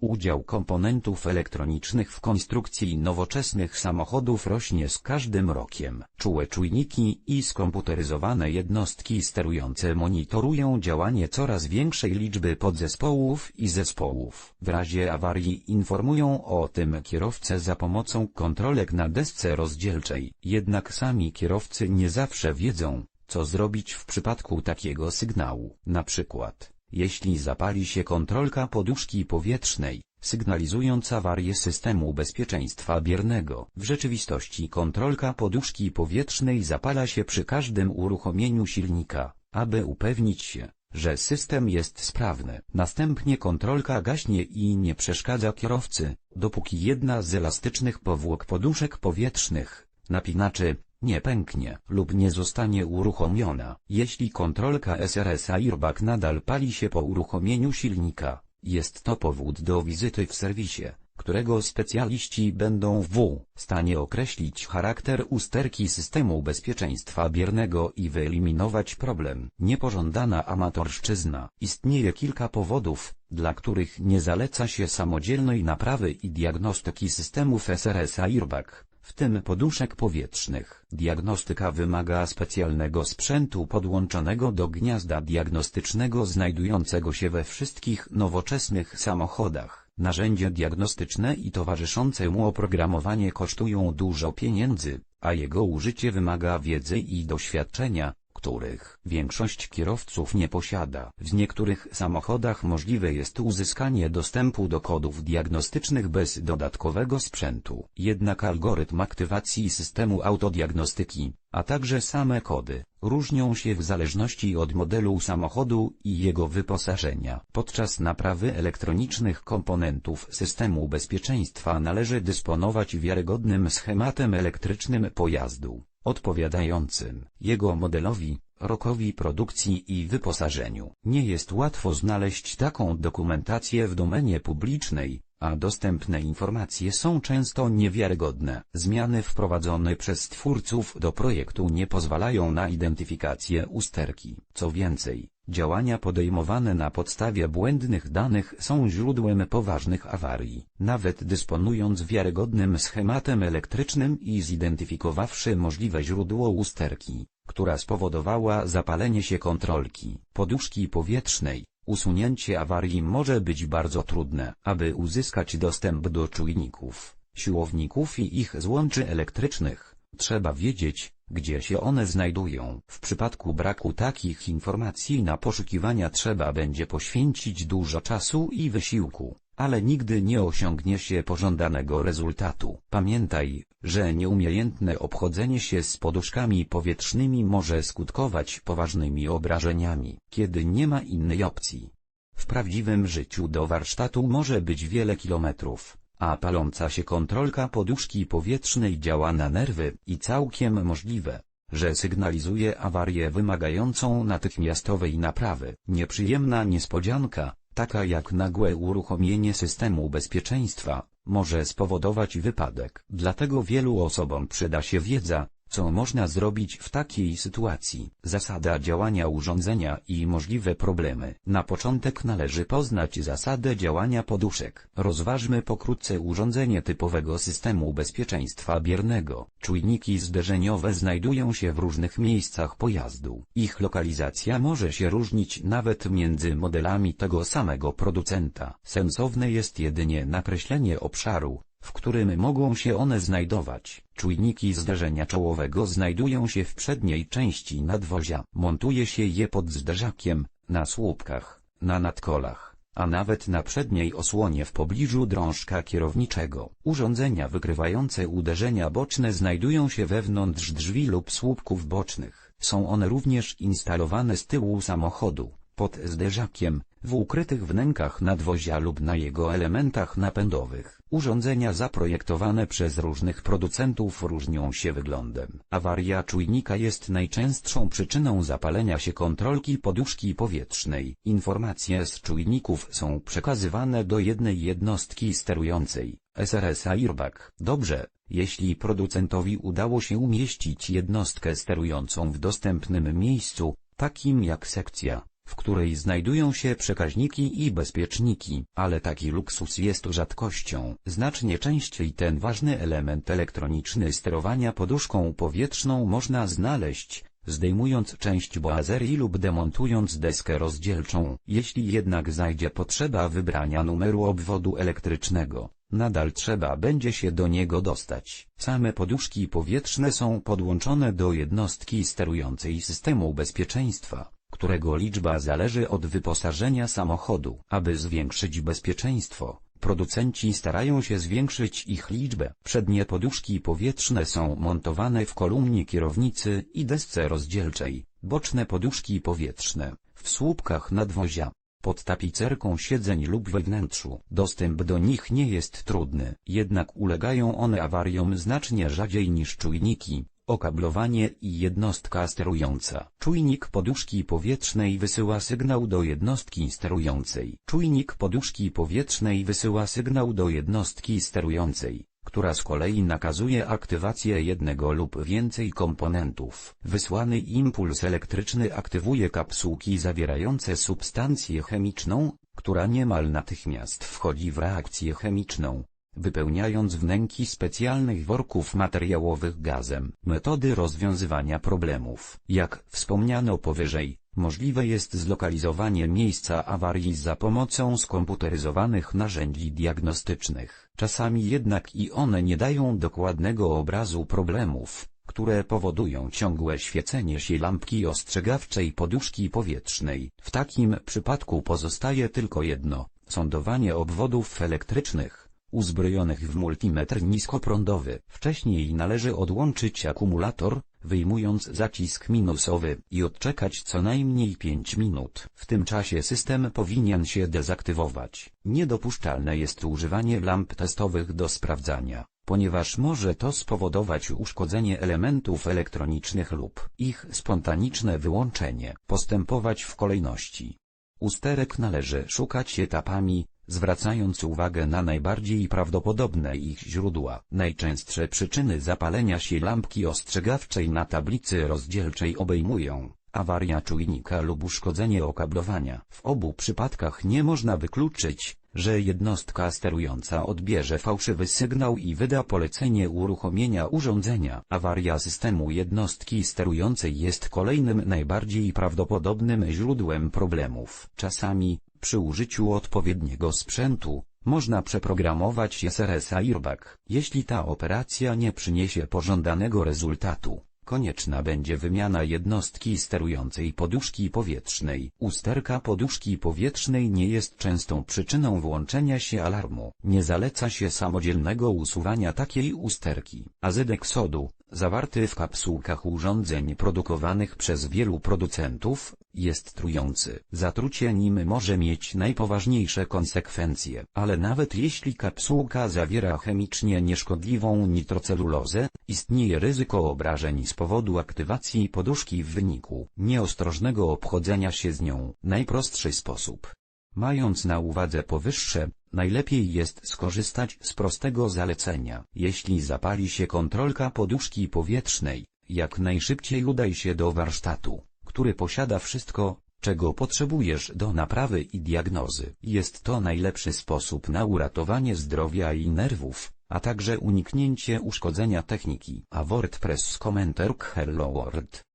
Udział komponentów elektronicznych w konstrukcji nowoczesnych samochodów rośnie z każdym rokiem. Czułe czujniki i skomputeryzowane jednostki sterujące monitorują działanie coraz większej liczby podzespołów i zespołów. W razie awarii informują o tym kierowcę za pomocą kontrolek na desce rozdzielczej. Jednak sami kierowcy nie zawsze wiedzą, co zrobić w przypadku takiego sygnału. Na przykład, jeśli zapali się kontrolka poduszki powietrznej, sygnalizując awarię systemu bezpieczeństwa biernego. W rzeczywistości kontrolka poduszki powietrznej zapala się przy każdym uruchomieniu silnika, aby upewnić się, że system jest sprawny. Następnie kontrolka gaśnie i nie przeszkadza kierowcy, dopóki jedna z elastycznych powłok poduszek powietrznych, napinaczy, nie pęknie lub nie zostanie uruchomiona. Jeśli kontrolka SRS Airbag nadal pali się po uruchomieniu silnika, jest to powód do wizyty w serwisie, którego specjaliści będą w stanie określić charakter usterki systemu bezpieczeństwa biernego i wyeliminować problem. Niepożądana amatorszczyzna. Istnieje kilka powodów, dla których nie zaleca się samodzielnej naprawy i diagnostyki systemów SRS Airbag w tym poduszek powietrznych. Diagnostyka wymaga specjalnego sprzętu podłączonego do gniazda diagnostycznego znajdującego się we wszystkich nowoczesnych samochodach. Narzędzie diagnostyczne i towarzyszące mu oprogramowanie kosztują dużo pieniędzy, a jego użycie wymaga wiedzy i doświadczenia, których większość kierowców nie posiada. W niektórych samochodach możliwe jest uzyskanie dostępu do kodów diagnostycznych bez dodatkowego sprzętu. Jednak algorytm aktywacji systemu autodiagnostyki, a także same kody, różnią się w zależności od modelu samochodu i jego wyposażenia. Podczas naprawy elektronicznych komponentów systemu bezpieczeństwa należy dysponować wiarygodnym schematem elektrycznym pojazdu odpowiadającym jego modelowi, rokowi produkcji i wyposażeniu. Nie jest łatwo znaleźć taką dokumentację w domenie publicznej, a dostępne informacje są często niewiarygodne. Zmiany wprowadzone przez twórców do projektu nie pozwalają na identyfikację usterki. Co więcej, Działania podejmowane na podstawie błędnych danych są źródłem poważnych awarii. Nawet dysponując wiarygodnym schematem elektrycznym i zidentyfikowawszy możliwe źródło usterki, która spowodowała zapalenie się kontrolki poduszki powietrznej, usunięcie awarii może być bardzo trudne. Aby uzyskać dostęp do czujników, siłowników i ich złączy elektrycznych, trzeba wiedzieć, gdzie się one znajdują. W przypadku braku takich informacji na poszukiwania trzeba będzie poświęcić dużo czasu i wysiłku, ale nigdy nie osiągnie się pożądanego rezultatu. Pamiętaj, że nieumiejętne obchodzenie się z poduszkami powietrznymi może skutkować poważnymi obrażeniami, kiedy nie ma innej opcji. W prawdziwym życiu do warsztatu może być wiele kilometrów a paląca się kontrolka poduszki powietrznej działa na nerwy i całkiem możliwe, że sygnalizuje awarię wymagającą natychmiastowej naprawy. Nieprzyjemna niespodzianka, taka jak nagłe uruchomienie systemu bezpieczeństwa, może spowodować wypadek. Dlatego wielu osobom przyda się wiedza, co można zrobić w takiej sytuacji? Zasada działania urządzenia i możliwe problemy. Na początek należy poznać zasadę działania poduszek. Rozważmy pokrótce urządzenie typowego systemu bezpieczeństwa biernego. Czujniki zderzeniowe znajdują się w różnych miejscach pojazdu. Ich lokalizacja może się różnić nawet między modelami tego samego producenta. Sensowne jest jedynie nakreślenie obszaru, w którym mogą się one znajdować. Czujniki zderzenia czołowego znajdują się w przedniej części nadwozia. Montuje się je pod zderzakiem, na słupkach, na nadkolach, a nawet na przedniej osłonie w pobliżu drążka kierowniczego. Urządzenia wykrywające uderzenia boczne znajdują się wewnątrz drzwi lub słupków bocznych. Są one również instalowane z tyłu samochodu, pod zderzakiem, w ukrytych wnękach nadwozia lub na jego elementach napędowych. Urządzenia zaprojektowane przez różnych producentów różnią się wyglądem. Awaria czujnika jest najczęstszą przyczyną zapalenia się kontrolki poduszki powietrznej. Informacje z czujników są przekazywane do jednej jednostki sterującej, SRS Airbag. Dobrze, jeśli producentowi udało się umieścić jednostkę sterującą w dostępnym miejscu, takim jak sekcja, w której znajdują się przekaźniki i bezpieczniki, ale taki luksus jest rzadkością. Znacznie częściej ten ważny element elektroniczny sterowania poduszką powietrzną można znaleźć, zdejmując część boazerii lub demontując deskę rozdzielczą. Jeśli jednak zajdzie potrzeba wybrania numeru obwodu elektrycznego, nadal trzeba będzie się do niego dostać. Same poduszki powietrzne są podłączone do jednostki sterującej systemu bezpieczeństwa którego liczba zależy od wyposażenia samochodu. Aby zwiększyć bezpieczeństwo, producenci starają się zwiększyć ich liczbę. Przednie poduszki powietrzne są montowane w kolumnie kierownicy i desce rozdzielczej, boczne poduszki powietrzne, w słupkach nadwozia, pod tapicerką siedzeń lub we wnętrzu. Dostęp do nich nie jest trudny, jednak ulegają one awariom znacznie rzadziej niż czujniki, okablowanie i jednostka sterująca. Czujnik poduszki powietrznej wysyła sygnał do jednostki sterującej. Czujnik poduszki powietrznej wysyła sygnał do jednostki sterującej, która z kolei nakazuje aktywację jednego lub więcej komponentów. Wysłany impuls elektryczny aktywuje kapsułki zawierające substancję chemiczną, która niemal natychmiast wchodzi w reakcję chemiczną, wypełniając wnęki specjalnych worków materiałowych gazem. Metody rozwiązywania problemów. Jak wspomniano powyżej, możliwe jest zlokalizowanie miejsca awarii za pomocą skomputeryzowanych narzędzi diagnostycznych. Czasami jednak i one nie dają dokładnego obrazu problemów, które powodują ciągłe świecenie się lampki ostrzegawczej poduszki powietrznej. W takim przypadku pozostaje tylko jedno, sądowanie obwodów elektrycznych uzbrojonych w multimetr niskoprądowy. Wcześniej należy odłączyć akumulator, wyjmując zacisk minusowy i odczekać co najmniej 5 minut. W tym czasie system powinien się dezaktywować. Niedopuszczalne jest używanie lamp testowych do sprawdzania, ponieważ może to spowodować uszkodzenie elementów elektronicznych lub ich spontaniczne wyłączenie. Postępować w kolejności. Usterek należy szukać etapami, zwracając uwagę na najbardziej prawdopodobne ich źródła. Najczęstsze przyczyny zapalenia się lampki ostrzegawczej na tablicy rozdzielczej obejmują awaria czujnika lub uszkodzenie okablowania. W obu przypadkach nie można wykluczyć, że jednostka sterująca odbierze fałszywy sygnał i wyda polecenie uruchomienia urządzenia. Awaria systemu jednostki sterującej jest kolejnym najbardziej prawdopodobnym źródłem problemów. Czasami, przy użyciu odpowiedniego sprzętu, można przeprogramować SRS Airbag. Jeśli ta operacja nie przyniesie pożądanego rezultatu, konieczna będzie wymiana jednostki sterującej poduszki powietrznej. Usterka poduszki powietrznej nie jest częstą przyczyną włączenia się alarmu. Nie zaleca się samodzielnego usuwania takiej usterki. Azydek sodu, zawarty w kapsułkach urządzeń produkowanych przez wielu producentów, jest trujący. Zatrucie nim może mieć najpoważniejsze konsekwencje. Ale nawet jeśli kapsułka zawiera chemicznie nieszkodliwą nitrocelulozę, istnieje ryzyko obrażeń z powodu aktywacji poduszki w wyniku nieostrożnego obchodzenia się z nią. Najprostszy sposób. Mając na uwadze powyższe, najlepiej jest skorzystać z prostego zalecenia. Jeśli zapali się kontrolka poduszki powietrznej, jak najszybciej udaj się do warsztatu który posiada wszystko, czego potrzebujesz do naprawy i diagnozy. Jest to najlepszy sposób na uratowanie zdrowia i nerwów, a także uniknięcie uszkodzenia techniki. A WordPress Commenter Hello World